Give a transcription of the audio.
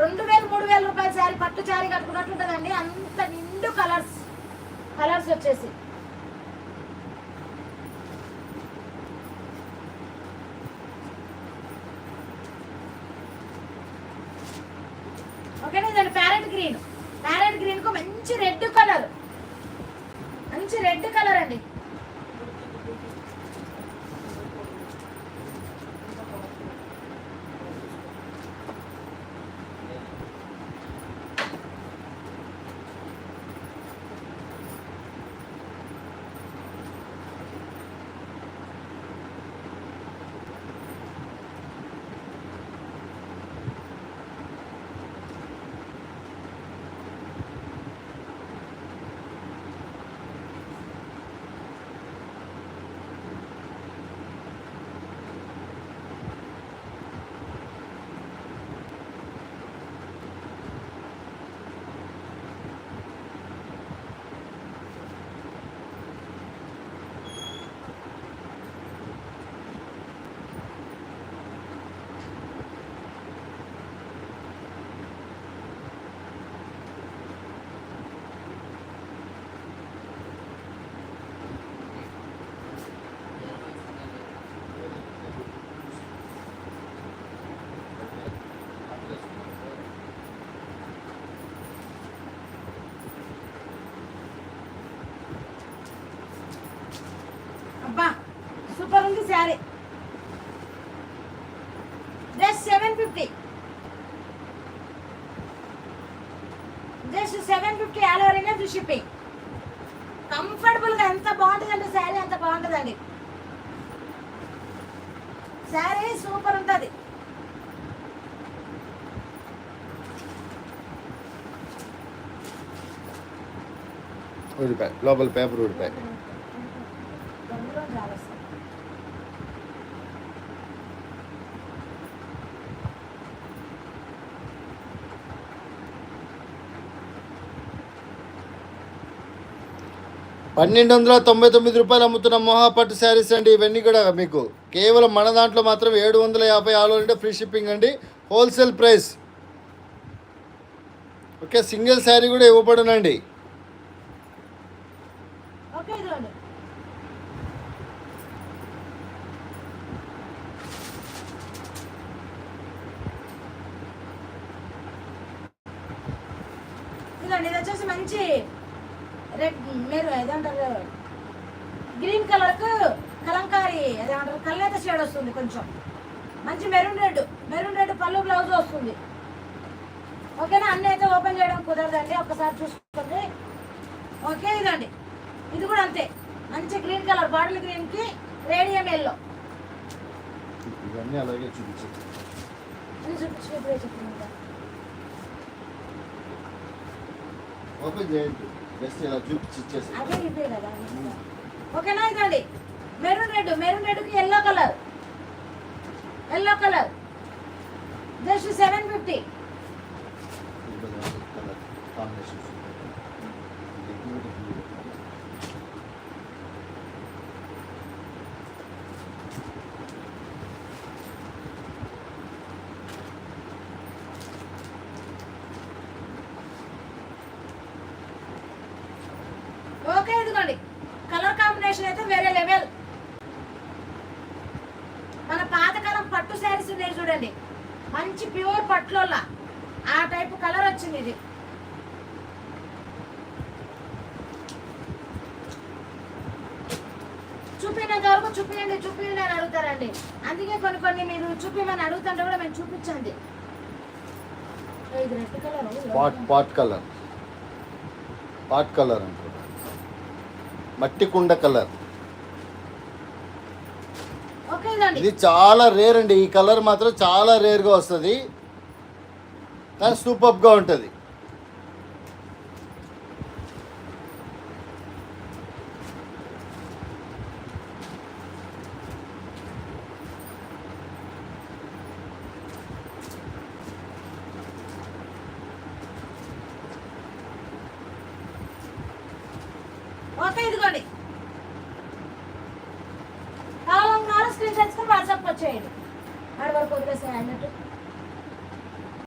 రెండు వేలు మూడు వేల రూపాయల శారీ పట్టు శారీ కట్టుకున్నట్టు ఉంటుందండి అంత నిండు కలర్స్ కలర్స్ వచ్చేసి. ఓకేనా ఇదండి ప్యారెట్ గ్రీన్. ప్యారెట్ గ్రీన్కు మంచి రెడ్ కలర్. మంచి రెడ్ కలర్ అండి అబ్బా సూపర్ ఉంది sari just seven fifty just seven fifty all over India free shipping కంఫర్టబుల్గా ఎంత బాగుంటుందంటే శారీ అంత బాగుంటుందండి. శారీ సూపర్ ఉంటుంది. ఊడిపాయి లోపల పేపర్ ఊడిపాయి పన్నెండు వందల తొంభై తొమ్మిది రూపాయలు అమ్ముతున్న మోహాపట్టు శారీస్ అండి ఇవన్నీ కూడా మీకు. కేవలం మన దాంట్లో మాత్రం ఏడు వందల యాభై ఆరు అంటే ఫ్రీ షిప్పింగ్ అండి. Wholesale price. Okay single sari కూడా ఇవ్వబడునండి. ఇది వచ్చేసి మంచి రెడ్ మీరు ఏదంటారు గ్రీన్ కలర్కు కలంకారీ అదేమంటారు కల్లేత షేడ్ వస్తుంది కొంచెం. మంచి మెరూన్ రెడ్ మెరూన్ రెడ్ పళ్ళు బ్లౌజ్ వస్తుంది. ఓకేనా? అన్నీ అయితే ఓపెన్ చేయడం కుదరదండి. ఒక్కసారి చూసుకోండి. ఓకే ఇదండి ఇది కూడా అంతే. మంచి గ్రీన్ కలర్ బాటిల్ గ్రీన్కి రేడియం ఎల్లో. ఇవన్నీ అలాగే చూపించండి చూపించి. ఓపెన్ చేయండి. జస్ట్ ఇలా చూపించి అదే ఇదే కదా. ఓకేనా ఇదండి maroon red maroon రెడ్కి yellow colour yellow colour just seven fifty combination okay ఇదిగోండి అయితే వేరే లెవెల్ మన పాతకాలం పట్టు శారీస్ ఉన్నాయి చూడండి. మంచి ప్యూర్ పట్టులోలా ఆ టైప్ కలర్ వచ్చింది ఇది. చూపినంత వరకు చూపియండి చూపియండి అని అడుగుతారండి. అందుకే కొన్ని కొన్ని మీరు చూపిమని అడుగుతుంటే కూడా మేము చూపించండి. ఇది red colour pot pot colour pot colour అంటారు. మట్టి కుండ కలర్. ఇది చాలా రేర్ అండి. ఈ కలర్ మాత్రం చాలా రేర్గా వస్తుంది. కానీ సూపర్గా ఉంటుంది. ఓకే ఇదిగోండి. కావాలన్నారు స్క్రీన్ షాట్స్ వాట్సాప్ వచ్చేయండి ఆడ వరకు వదిలేసాయి అన్నట్టు